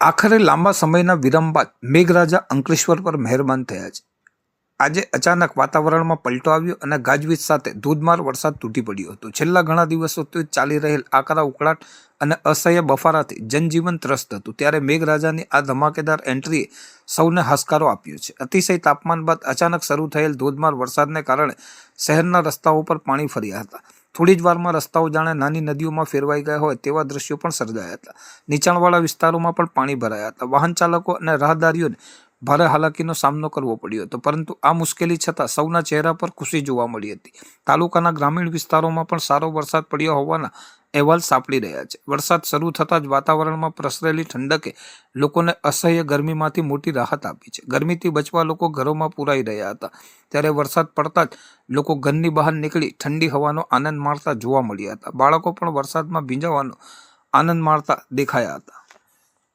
આખરે લાંબા સમયના વિરામ બાદ મેઘરાજા અંકલેશ્વર પર મહેરબાન થયા છે. આજે અચાનક વાતાવરણમાં પલટો આવ્યો અને ગાજવીજ સાથે ધોધમાર વરસાદ તૂટી પડ્યો હતો. છેલ્લા ઘણા દિવસોથી ચાલી રહેલ આકરા ઉકળાટ અને અસહ્ય બફારાથી જનજીવન ત્રસ્ત હતું. ત્યારે મેઘરાજાની આ ધમાકેદાર એન્ટ્રીએ સૌને હાશકારો આપ્યો છે. અતિશય તાપમાન બાદ અચાનક શરૂ થયેલ ધોધમાર વરસાદને કારણે શહેરના રસ્તાઓ પર પાણી ફર્યા હતા. થોડી જ વારમાં રસ્તાઓ જાણે નાની નદીઓમાં ફેરવાઈ ગયા હોય તેવા દ્રશ્યો પણ સર્જાયા હતા. નીચાણવાળા વિસ્તારોમાં પણ પાણી ભરાયા હતા. વાહન ચાલકો અને રાહદારીઓને ભારે હાલાકીનો સામનો કરવો પડ્યો હતો. પરંતુ આ મુશ્કેલી છતાં સૌના ચહેરા પર ખુશી જોવા મળી હતી. તાલુકાના ગ્રામીણ વિસ્તારોમાં પણ સારો વરસાદ પડ્યો હોવાના અહેવાલ સાંપડી રહ્યા છે. વરસાદ શરૂ થતાં જ વાતાવરણમાં પ્રસરેલી ઠંડકે લોકોને અસહ્ય ગરમીમાંથી મોટી રાહત આપી છે. ગરમીથી બચવા લોકો ઘરોમાં પુરાઈ રહ્યા હતા. ત્યારે વરસાદ પડતા જ લોકો ઘરની બહાર નીકળી ઠંડી હવાનો આનંદ માણતા જોવા મળ્યા હતા. બાળકો પણ વરસાદમાં ભીંજાવાનો આનંદ માણતા દેખાયા હતા.